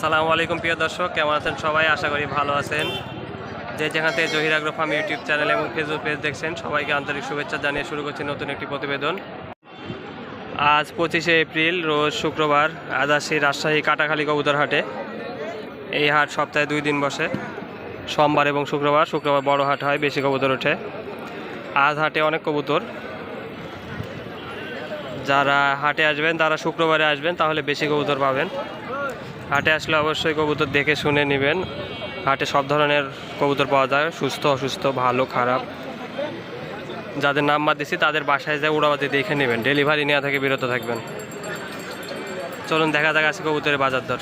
আসসালামু আলাইকুম, প্রিয় দর্শক। কেমন আছেন সবাই? আশা করি ভালো আছেন। যে যেখান থেকে জহির আগ্রো ইউটিউব চ্যানেল এবং ফেসবুক পেজ দেখছেন, সবাইকে আন্তরিক শুভেচ্ছা জানিয়ে শুরু করছি নতুন একটি প্রতিবেদন। আজ পঁচিশে এপ্রিল, রোজ শুক্রবার আজ আসি রাজশাহী কাটাখালী কবুতর হাটে। এই হাট সপ্তাহে দুই দিন বসে। সোমবার এবং শুক্রবার শুক্রবার বড় হাট হয়, বেশি কবুতর ওঠে। আজ হাটে অনেক কবুতর। যারা হাটে আসবেন, তারা শুক্রবারে আসবেন, তাহলে বেশি কবুতর পাবেন। হাটে আসলে অবশ্যই কবুতর দেখে শুনে নেবেন। হাটে সব ধরনের কবুতর পাওয়া যায় সুস্থ অসুস্থ ভালো খারাপ। যাদের নাম্বার দিছি তাদের বাসায় যায় উড়াবাদি দেখে নেবেন। ডেলিভারি নেওয়া থেকে বিরত থাকবেন। চলুন দেখা যাক আছে কবুতরের বাজার দর।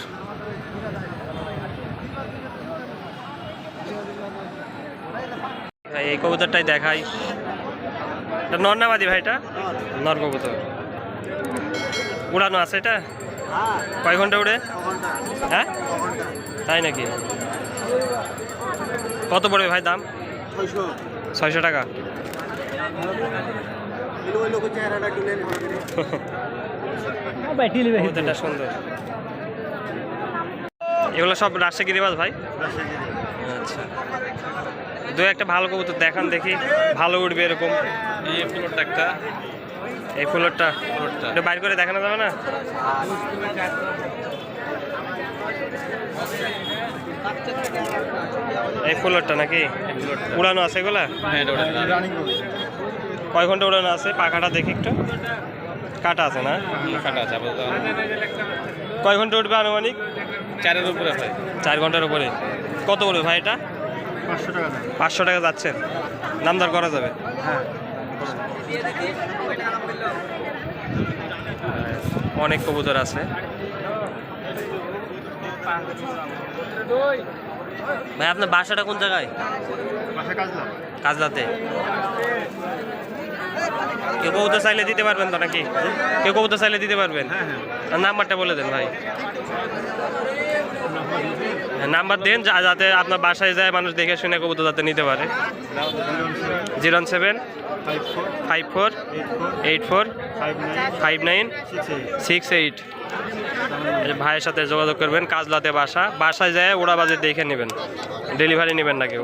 এই কবুতরটাই দেখাই। এটা নর নামাদি ভাই এটা? নর কবুতর। উড়ানো আছে এটা? কয় ঘণ্টা উড়ে? হ্যাঁ? তাই নাকি? কত পড়বে ভাই দাম? ছয়শো। টাকা। সুন্দর। এগুলো সব রাজশাহী রিবাজ ভাই? আচ্ছা। দু একটা ভালো কবুতর দেখান দেখি। ভালো উঠবে এরকম। এই একটা। এই ফুলরটা ফুলরটা এটা বাইর করে দেখানো যাবে না? এই ফুলরটা নাকি? উড়ানো আছে এগুলা? হ্যাঁ কয় ঘণ্টা উড়ানো আছে? পাখাটা দেখি একটু। কাটা আছে না? কাটা আছে কয় ঘণ্টা উঠবে আনুমানিক? চারের উপরে ভাই চার ঘণ্টার উপরে। কত পড়বে ভাই এটা? পাঁচশো টাকা পাঁচশো টাকা যাচ্ছে। দামদার করা যাবে? হ্যাঁ অনেক কবুতর আছে। ভাই আপনার বাসাটা কোন জায়গায়? কাজলাতে। কেউ কবুতর চাইলে দিতে পারবেন তো নাকি? কেউ কবুতর চাইলে দিতে পারবেন? হ্যাঁ হ্যাঁ। আর নাম্বারটা বলে দেন ভাই। নাম্বার দেন যাতে আপনার বাসায় যায়, মানুষ দেখে শুনে কবুতর যাতে নিতে পারে। Zero seven five four eight four five nine six eight. ভাইয়ের সাথে যোগাযোগ করবেন, কাজলাতে বাসা। বাসায় যায় ওরা বাজে দেখে নেবেন। ডেলিভারি নেবেন না কেউ।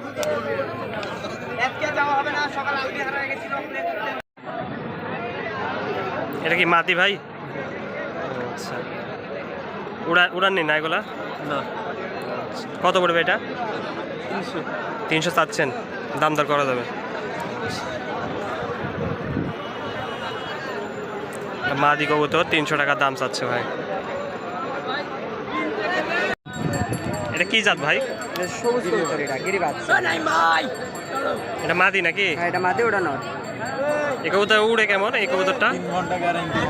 এটা কি মাতি ভাই? আচ্ছা। উড়া উড়ান নি না এগুলা? না। কত পড়বে এটা? তিনশো। চাচ্ছেন। দাম দর করা যাবে। মাদি কবুতর তিনশো টাকা দাম চাচ্ছে ভাই। এটা কি জাত ভাই? এটা মাদি নাকি? হ্যাঁ এটা এই কবুতর উড়ে কেমন এই কবুতরটা? তিন ঘণ্টা গ্যারান্টি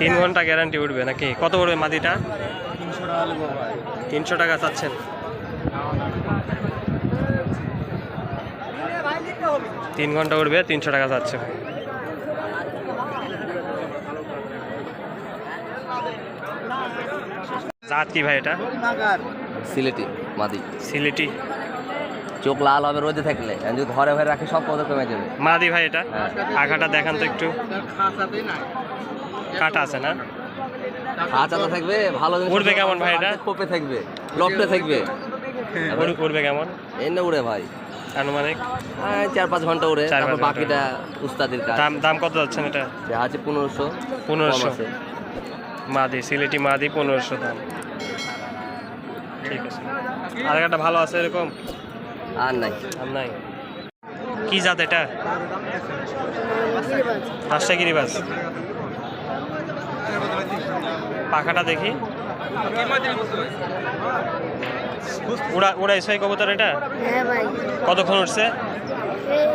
তিন ঘণ্টা গ্যারান্টি উঠবে নাকি? কত পড়বে মাদিটা? তিনশো টাকা চাচ্ছেন। তিন ঘণ্টা উঠবে তিনশো টাকা ভাই জাত কি ভাই এটা? সিলেটি মাদি। সিলেটি। চোখ লাল হবে রোদে থাকলে। যদি ঘরে ঘরে রাখে সব পদক কমে যাবে মাদি ভাই এটা? হ্যাঁ। আঘাটা দেখান তো একটু। কাটা আছে না? খাঁচাতে থাকবে ভালো উড়বে কেমন ভাই এটা? কোপে থাকবে লপটে থাকবে। উড়বে কেমন? এনে উড়ে ভাই। আনুমানিক? চার পাঁচ ঘণ্টা উড়ে চার তারপর। বাকিটা উস্তাদের কাজ। দাম দাম কত যাচ্ছেন এটা? আছে পনেরোশো পনেরোশো। মাদি সিলেটি মাদি পনেরোশো দাম। ঠিক আছে। আর একটা ভালো আছে এরকম? আর নাই। আর নাই। কি জাত এটা? রাজশাহী বাস। পাখাটা দেখি। উড়া উড়াইছে এই কবুতর এটা? হ্যাঁ কতক্ষণ উঠছে?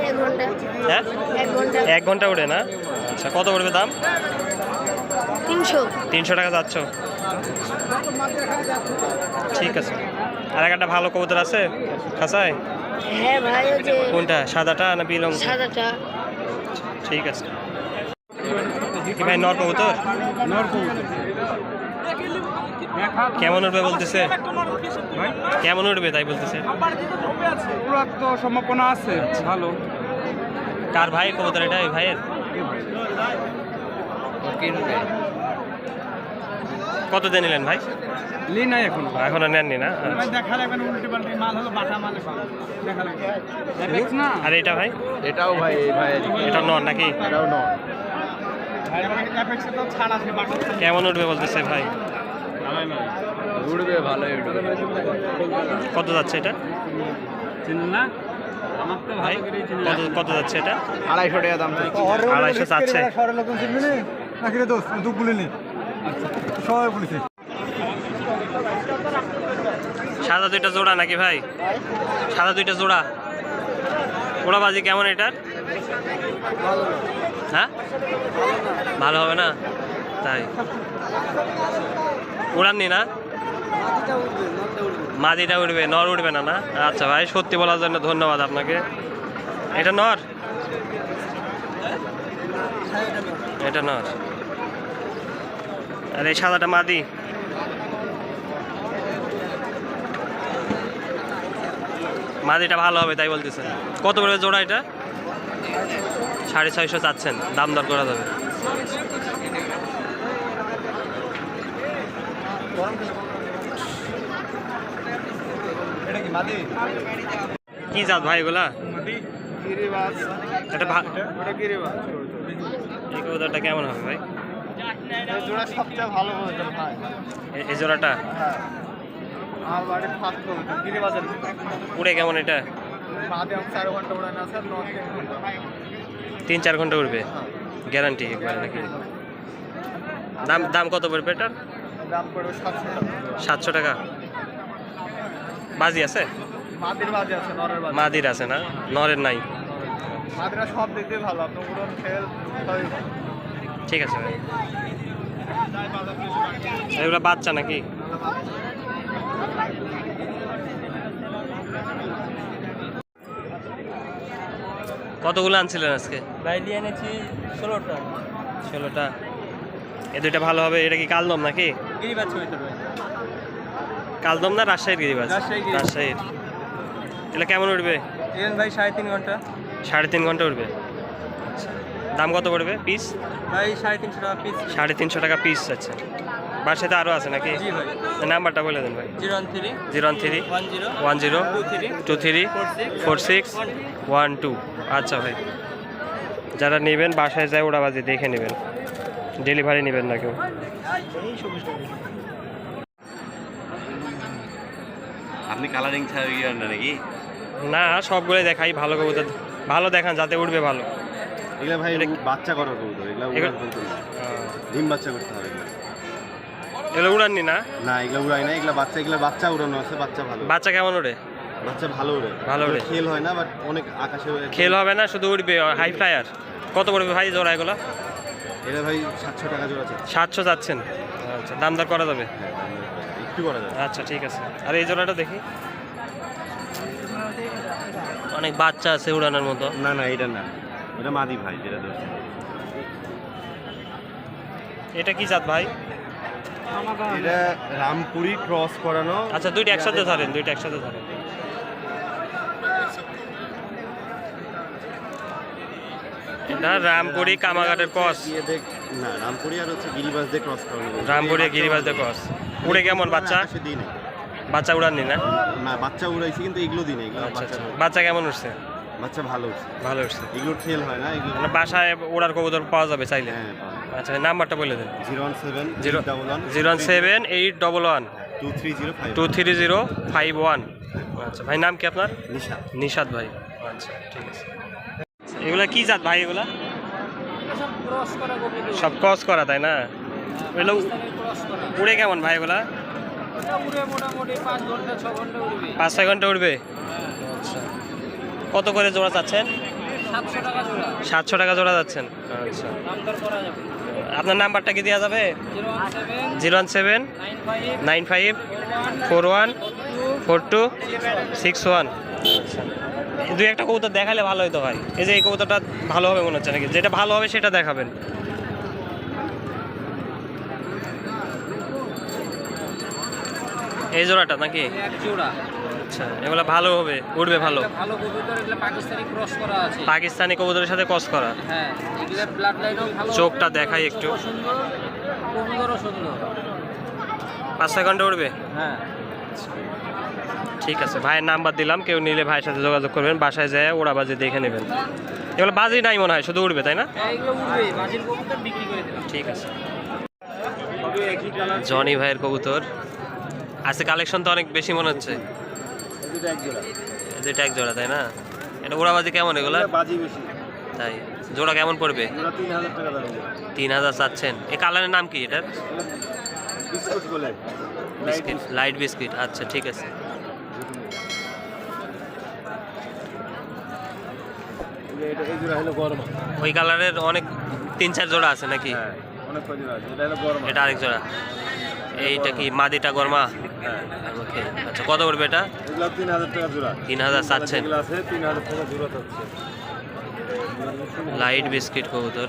এক ঘণ্টা। হ্যাঁ? এক ঘণ্টা। এক উড়ে না? আচ্ছা কত পড়বে দাম? তিনশো। তিনশো টাকা যাচ্ছ। ঠিক আছে। আর একটা ভালো কবুতর আছে? খাসায় হ্যাঁ ভাই কোনটা সাদাটা না বিলং? সাদাটা। ঠিক আছে। কি ভাই নর কবুতর? নর কবুতর। কেমন উঠবে বলতেছে? কেমন উঠবে তাই বলতেছে? উড়ার তো সম্ভাবনা আছে ভালো। কার ভাই কবুতর এটা? এই ভাইয়ের? কত দিয়ে নিলেন ভাই? লি নাই এখন। এখনও নেননি না? আচ্ছা। না? আর এটা ভাই? এটাও ভাই ভাই এটা নর নাকি? এটাও কেমন উঠবে বলতেছে ভাই? উড়বে ভালো কত যাচ্ছে এটা? চিনুন না কত যাচ্ছে এটা? আড়াইশো টাকা দাম আড়াইশো চাচ্ছে। সাদা দুইটা জোড়া নাকি ভাই? সাদা দুইটা জোড়া। ওরা বাজি কেমন এটার? হ্যাঁ? ভালো হবে না? তাই। উড়াননি না? মাদিটা উঠবে নর উঠবে না না? আচ্ছা ভাই, সত্যি বলার জন্য ধন্যবাদ আপনাকে। এটা নর? এটা নর। আর এই সাদাটা মাদি? মাদিটা ভালো হবে তাই বলতেছেন কত করে জোড়া এটা? সাড়ে ছয়শো চাচ্ছেন, দাম দর করা যাবে। কি জাত ভাই এগুলা? এটা কেমন হবে ভাই? এই জোড়াটা? উড়ে কেমন এটা? তিন চার ঘণ্টা উঠবে গ্যারান্টি একবারে নাকি? দাম দাম কত পড়বে এটার? দাম পড়বে সাতশো টাকা। সাতশো টাকা? বাজি আছে? মাদির বাজে আছে নরের বাজে মাদির আছে না? নরের নাই? মাদিরা সব দিক দিয়ে ভালো আপনি উড়ন খেল ঠিক আছে ভাই। এগুলো বাচ্চা নাকি? কতগুলো আনছিলেন আজকে? ভাই নিয়ে এনেছি ষোলোটা। ষোলোটা। এ দুইটা ভালো হবে এটা কি কালদম নাকি? গিরিবাজ ছবি ভাই কালদম না রাজশাহীর গিরিবাজ। রাজশাহীর। এটা কেমন উঠবে? ভাই সাড়ে তিন ঘণ্টা। সাড়ে তিন ঘণ্টা উঠবে। আচ্ছা দাম কত পড়বে? পিস? ভাই সাড়ে তিনশো টাকা পিস। সাড়ে তিনশো টাকা পিস আচ্ছা। বাসাতে আরও আছে নাকি? নাম্বারটা বলে দেন ভাই। Zero one three. Zero one three. One zero. Two three. Four six. One two. আচ্ছা ভাই। যারা নেবেন বাসায় যায় ওরা ওড়াবাজি দেখে নেবেন। ডেলিভারি নেবেন না কেউ। আপনি কালারিং ছাড়া ইয়ে না নাকি? না সবগুলোই দেখাই ভালো কবুতর। ভালো দেখান যাতে উঠবে ভালো। এগুলা ভাই বাচ্চা করার কবুতর এগুলা না। ডিম বাচ্চা করতে হবে এগুলা। উড়াননি না? না এগুলা উড়াই না এগুলা বাচ্চা এগুলা বাচ্চা উড়ানো আছে বাচ্চা ভালো। বাচ্চা কেমন ওড়ে? বাচ্চা ভালো উড়ে ভালো উড়ে। খেল হয় না বাট অনেক আকাশে খেল হবে না শুধু উঠবে হাই ফ্লায়ার কত পড়বে ভাই জোড়া এগুলো? এটা ভাই সাতশো টাকা জোড়া আছে সাতশো যাচ্ছেন আচ্ছা দাম দর করা যাবে? হ্যাঁ, একটু করা যাবে। আচ্ছা ঠিক আছে। আর এই জোড়াটা দেখি। অনেক বাচ্চা আছে উড়ানোর মতো। না না এটা না। এটা মাদি ভাই যেটা ধরছে। এটা কি জাত ভাই? এটা রামপুরি ক্রস করানো। আচ্ছা দুইটা একসাথে ধরেন দুইটা একসাথে ধরেন। এটা রামপুরি কামাঘাটের দেখ না রামপুরি আর হচ্ছে গিরিবাজ দিয়ে ক্রস রামপুরি গিরিবাজ দিয়ে কস উড়ে কেমন বাচ্চা। বাচ্চা? উড়াননি না? না বাচ্চা উড়াইছি কিন্তু এগুলো দিই না এগুলো আচ্ছা বাচ্চা আচ্ছা। বাচ্চা কেমন উঠছে বাচ্চা ভালো হচ্ছে ভালো উঠছে এগুলো খেল হয় না এগুলো মানে বাসায় ওড়ার কবুতর পাওয়া যাবে চাইলে? হ্যাঁ আচ্ছা নাম্বারটা বলে দেন। Zero one seven zero double one. Zero one seven eight double one. Two three zero two three zero five one. আচ্ছা ভাই নাম কি আপনার? নিশা নিশাদ ভাই। আচ্ছা ঠিক আছে। এগুলা কি জাত ভাই এগুলা? সব ক্রস করা তাই না? এগুলো উড়ে কেমন ভাই এগুলা? পাঁচ ছয় ঘণ্টা উঠবে আচ্ছা। কত করে জোড়া চাচ্ছেন? সাতশো টাকা জোড়া। যাচ্ছেন আচ্ছা। আপনার নাম্বারটা কি দেওয়া যাবে? Zero one seven nine five four one four two six one. দুই একটা কবুতর দেখালে ভালো হতো ভাই। এই যে এই কবুতরটা ভালো হবে মনে হচ্ছে নাকি? যেটা ভালো হবে সেটা দেখাবেন। এই জোড়াটা নাকি? জোড়া। আচ্ছা এগুলো ভালো হবে উঠবে ভালো। ভালো কবুতর এগুলো পাকিস্তানি ক্রস করা আছে। পাকিস্তানি কবুতরের সাথে কস করা। হ্যাঁ এগুলো ব্লাড লাইনও ভালো চোখটা দেখাই একটু। সুন্দর কবুতরও সুন্দর। পাঁচ ঘণ্টা উঠবে হ্যাঁ। ঠিক আছে ভাইয়ের নাম্বার দিলাম কেউ নিলে ভাইয়ের সাথে যোগাযোগ করবেন বাসায় যায় ওরা বাজি দেখে নেবেন। এগুলো বাজি নাই মনে হয় শুধু উঠবে তাই না? এইগুলো উঠবে মাঝির কবুতর বিক্রি করে দিলাম। ঠিক আছে। জনি ভাইয়ের কবুতর। আজকে কালেকশন তো অনেক বেশি মনে হচ্ছে। দুইটা এক জোড়া তাই না? এটা ওড়াবাজি কেমন এগুলা? তাই জোড়া কেমন পড়বে? তিন হাজার চাচ্ছেন। এই কালারের নাম কি এটার? বিস্কুট বলে। বিস্কিট লাইট বিস্কিট আচ্ছা ঠিক আছে। এটা এই জোড়া হলো গরম। ওই কালারের অনেক তিন চার জোড়া আছে নাকি? হ্যাঁ অনেক কয় জোড়া আছে। এটা হলো গরম। এটা আরেক জোড়া। এইটা কি মাদিটা গরমা? হ্যাঁ। ওকে আচ্ছা কত পড়বে এটা? এগুলো তিন হাজার টাকা জোড়া। তিন হাজার চাচ্ছেন। যেগুলো আছে তিন হাজার টাকা জোড়া থাকছে লাইট বিস্কিট কবুতর।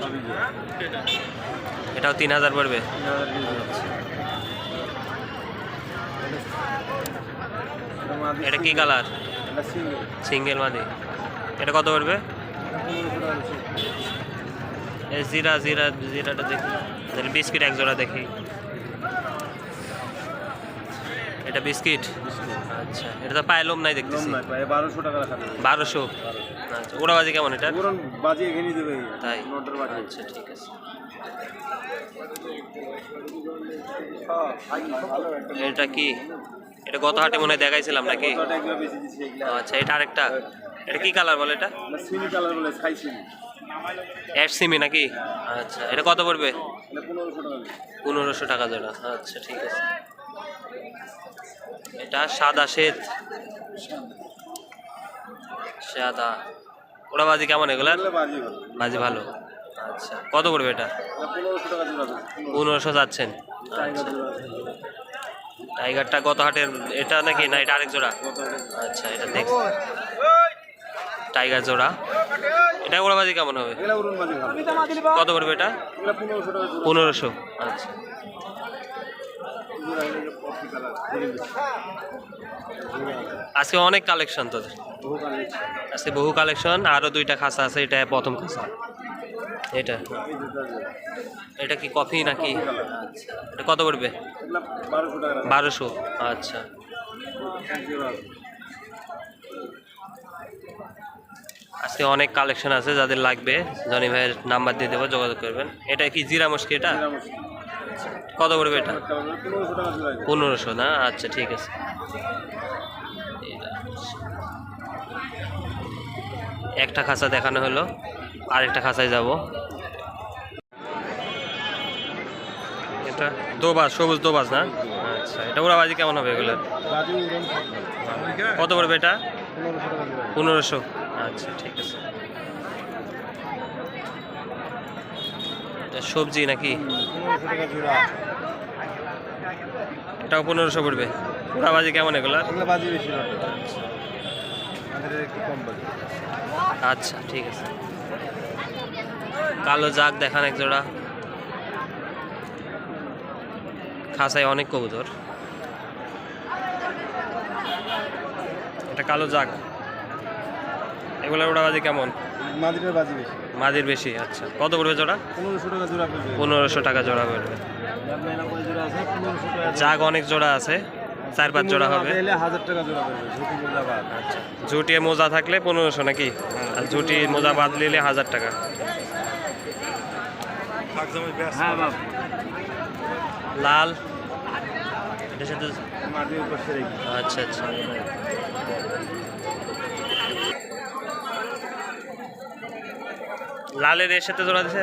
এটাও তিন হাজার পড়বে। এটা কি কালার? সিঙ্গেল মাদি। এটা কত পড়বে? জিরা জিরা জিরাটা দেখি। তাহলে বিস্কিট এক জোড়া দেখি। এটা বিস্কিট? আচ্ছা এটা তো পায়ে লোম নাই লোম দেখতেছি। বারোশো টাকা বারোশো? আচ্ছা ওড়াবাজি কেমন এটা? বাজি এখানেই দেবে। তাই? বাজি। আচ্ছা ঠিক আছে। এটা কি? এটা গত হাটে মনে হয় দেখাইছিলাম নাকি? আচ্ছা এটা আরেকটা। এটা কি কালার বলে এটা? সিমি কালার বলে ছাই সিমি অ্যাশ সিমি নাকি? আচ্ছা এটা কত পড়বে? পনেরোশো টাকা জোড়া আচ্ছা ঠিক আছে। এটা সাদা শ্বেত। সাদা। ওরা বাজি কেমন এগুলো বাজি ভালো। আচ্ছা কত পড়বে এটা? পনেরোশো যাচ্ছেন। আচ্ছা। টাইগারটা গত হাটের এটা নাকি না এটা আরেক জোড়া? আচ্ছা এটা দেখ টাইগার জোড়া। এটা ওরা বাজি কেমন হবে? কত পড়বে এটা? পনেরোশো আচ্ছা। আজকে অনেক কালেকশন তোদের। আজকে বহু কালেকশন আরও দুইটা খাসা আছে এটা প্রথম খাসা। এটা। এটা কি কফি নাকি? আচ্ছা এটা কত পড়বে। বারোশো আচ্ছা এক জোড়া আছে। আজকে অনেক কালেকশন আছে যাদের লাগবে। জনি ভাইয়ের নাম্বার দিয়ে দেবো যোগাযোগ করবেন। এটা কি জিরা মুশকি এটা? কত পড়বে এটা? পনেরোশো না? আচ্ছা ঠিক আছে। এটা। একটা খাঁচা দেখানো হলো আরেকটা খাঁচায় যাব। এটা দোবাজ সবুজ দোবাজ না? আচ্ছা এটা ওরা বাজি কেমন হবে এগুলো। কত পড়বে এটা? পনেরোশো। আচ্ছা ঠিক আছে। এটা সবজি নাকি? এটাও পনেরোশো পড়বে। ওরা বাজি কেমন এগুলা বাজি বেশি আচ্ছা ঠিক আছে। কালো জাগ দেখান এক জোড়া। খাসায় অনেক কবুতর। এটা কালো জাগ। এগুলোর ওড়াবাজি কেমন? মাদিটার বাজি বেশি। মাদির বেশি আচ্ছা। কত পড়বে জোড়া? পনেরোশো টাকা জোড়া পড়বে। পনেরোশো টাকা জোড়া পড়বে। জাগ অনেক জোড়া আছে চার পাঁচ জোড়া হবে। হাজার টাকা জোড়া পড়বে। আচ্ছা। মোজা থাকলে পনেরোশো নাকি? আর ঝুটি মোজা বাদ নিলে হাজার টাকা। হ্যাঁ লাল? আচ্ছা আচ্ছা। লালের এর সাথে জোড়া দিছে।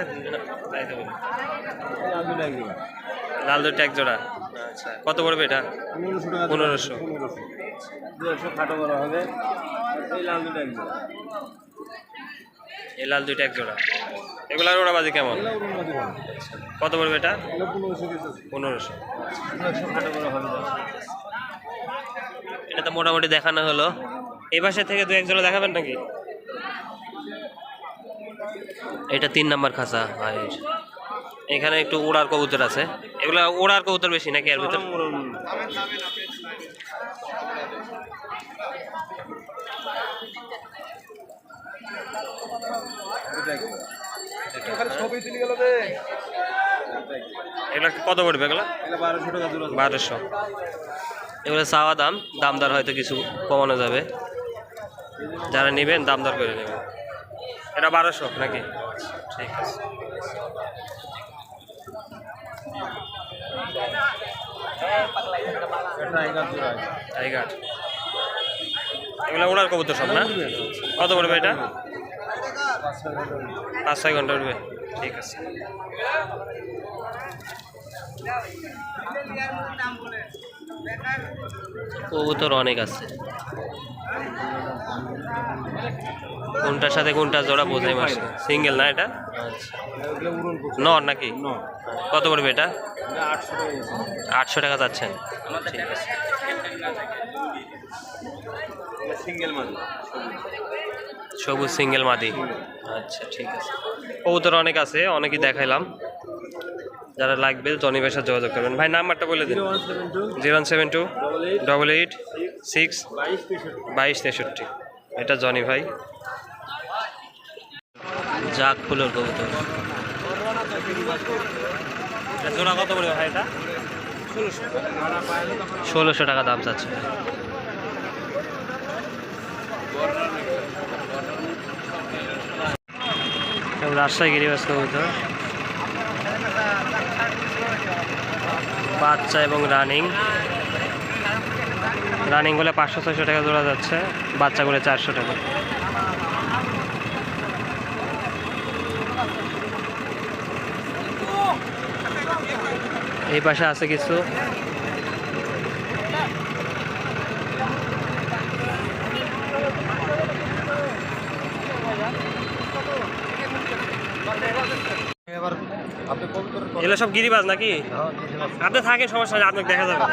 লাল দুটো এক জোড়া। আচ্ছা কত পড়বে এটা? পনেরোশো। এই লাল দুইটা এক জোড়া। এগুলার ওরা বাজি কেমন? কত পড়বে এটা? পনেরোশো। এটা তো মোটামুটি দেখানো হলো। এই পাশে থেকে দু এক জোড়া দেখাবেন নাকি? এটা তিন নাম্বার খাঁচা ভাইয়ের এখানে একটু ওড়ার কবুতর আছে। এগুলা ওড়ার কবুতর বেশি নাকি এর ভিতর? কত পড়বে বারোশো। এগুলো চাওয়া দাম দামদার হয়তো কিছু কমানো যাবে। যারা নেবেন দামদার করে নেবেন। এটা বারোশো নাকি? ঠিক আছে। এগুলো ওনার কবুতর সব, না? কত পড়বে এটা? পাঁচ ছয় ঘণ্টা উঠবে ঠিক আছে। কবুতর অনেক আছে। কোনটার সাথে কোনটা জোড়া বোঝাই মাস? সিঙ্গেল না এটা? আচ্ছা। নর নাকি? কত পড়বে এটা? আটশো টাকা যাচ্ছেন ঠিক আছে। সবুজ সিঙ্গেল মাদি। আচ্ছা ঠিক আছে। কবুতর অনেক আছে অনেকই দেখাইলাম। যারা লাগবে জনি ভাইয়ের সাথে যোগাযোগ করবেন। ভাই, নাম্বারটা বলে দিন। One seven two zero double eight six বাইশ তেষট্টি। এটা জনি ভাই। জাক ফুলের কবুতর। ভাই এটা? ষোলোশো। টাকা দাম চাচ্ছে রাজশাহী গিরিবাস কবুতর। বাচ্চা এবং রানিং। রানিং বলে পাঁচশো, ছয়শো টাকা জোড়া যাচ্ছে, বাচ্চা করে চারশো টাকা। এই পাশে আছে কিছু। এগুলো সব গিরিবাজ নাকি? আপনি থাকেন সমস্যা নেই আপনাকে দেখা যাবে।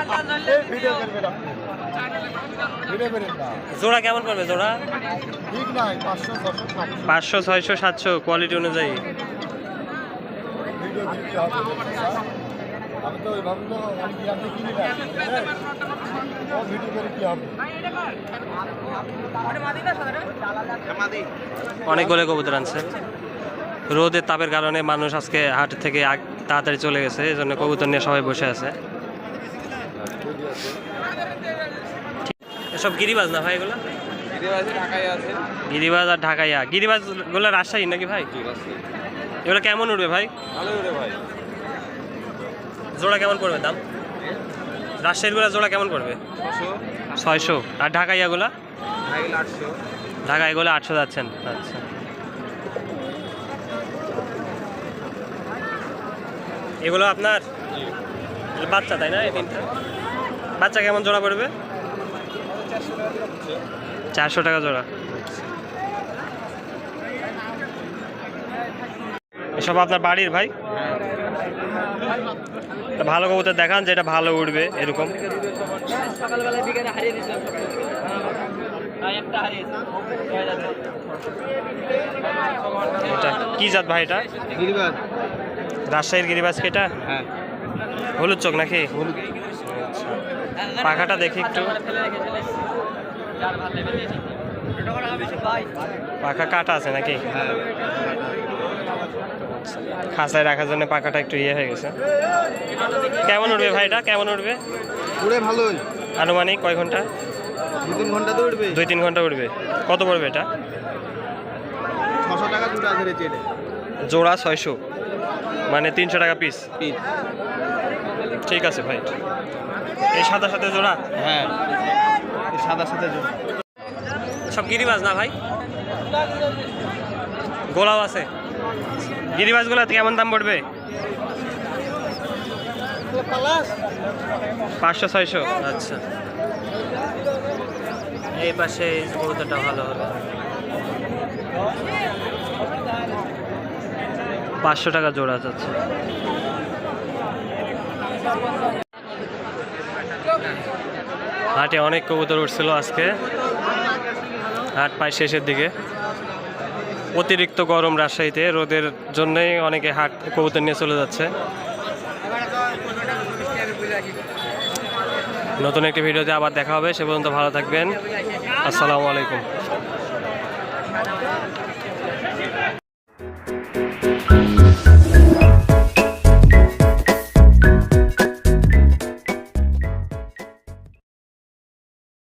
জোড়া কেমন করবে জোড়া? পাঁচশো ছয়শো সাতশো। কোয়ালিটি অনুযায়ী। ভিডিও দিতে হবে স্যার। আমি তো ওইভাবে তো আমি কি আপনি কিনে দেন ও ভিডিও করে কি হবে? অনেকগুলো কবুতর আনছে। রোদের তাপের কারণে মানুষ আজকে হাট থেকে তাড়াতাড়ি চলে গেছে এই জন্য কবুতর নিয়ে সবাই বসে আছে। এসব গিরিবাজ না ভাই এগুলো? গিরিবাজ আর ঢাকাইয়া। গিরিবাজগুলো রাজশাহী নাকি ভাই? এগুলো কেমন উঠবে ভাই? ভাই জোড়া কেমন পড়বে দাম? রাজশাহীরগুলা জোড়া কেমন পড়বে? ছয়শো। আর ঢাকাইয়াগুলা ঢাকায় আটশো। ঢাকা এগুলো আটশো যাচ্ছেন। আচ্ছা। এগুলো আপনার বাচ্চা, তাই না এই তিনটা? বাচ্চা কেমন জোড়া পড়বে? চারশো টাকা জোড়া। এসব আপনার বাড়ির ভাই? ভালো কবুতর দেখান যেটা ভালো উঠবে এরকম। এটা কি জাত ভাই এটা? রাজশাহীর গিরিবাজ কি এটা? হ্যাঁ। হলুদ চোখ নাকি? পাখাটা দেখি একটু। পাখা কাটা আছে নাকি? খাঁচায় রাখার জন্য পাখাটা একটু ইয়ে হয়ে গেছে। কেমন উঠবে ভাইটা কেমন উঠবে? পুরে ভালোই। আনুমানিক কয় ঘণ্টা? দু তিন ঘণ্টা তো উঠবে। দুই তিন ঘণ্টা উঠবে। কত পড়বে এটা? ছশো টাকা ধরেছে জোড়া ছয়শো। মানে তিনশো টাকা পিস ঠিক আছে ভাই। এই সাদা সাথে জোড়া? হ্যাঁ। সাদা সাথে জন্য সব গিরিবাজ না ভাই? গোলাও আছে। গিরিবাজগুলো কেমন দাম পড়বে? পাঁচশো ছয়শো। আচ্ছা। এই পাশে কবুতরটা ভালো হবে। পাঁচশো টাকা জোড়া যাচ্ছে। হাটে অনেক কবুতর উঠছিল আজকে। হাট প্রায় শেষের দিকে। অতিরিক্ত গরম রাজশাহীতে, রোদের জন্যই অনেকে হাট কবুতর নিয়ে চলে যাচ্ছে। নতুন একটি ভিডিওতে আবার দেখা হবে, সে পর্যন্ত ভালো থাকবেন। আসসালামু আলাইকুম।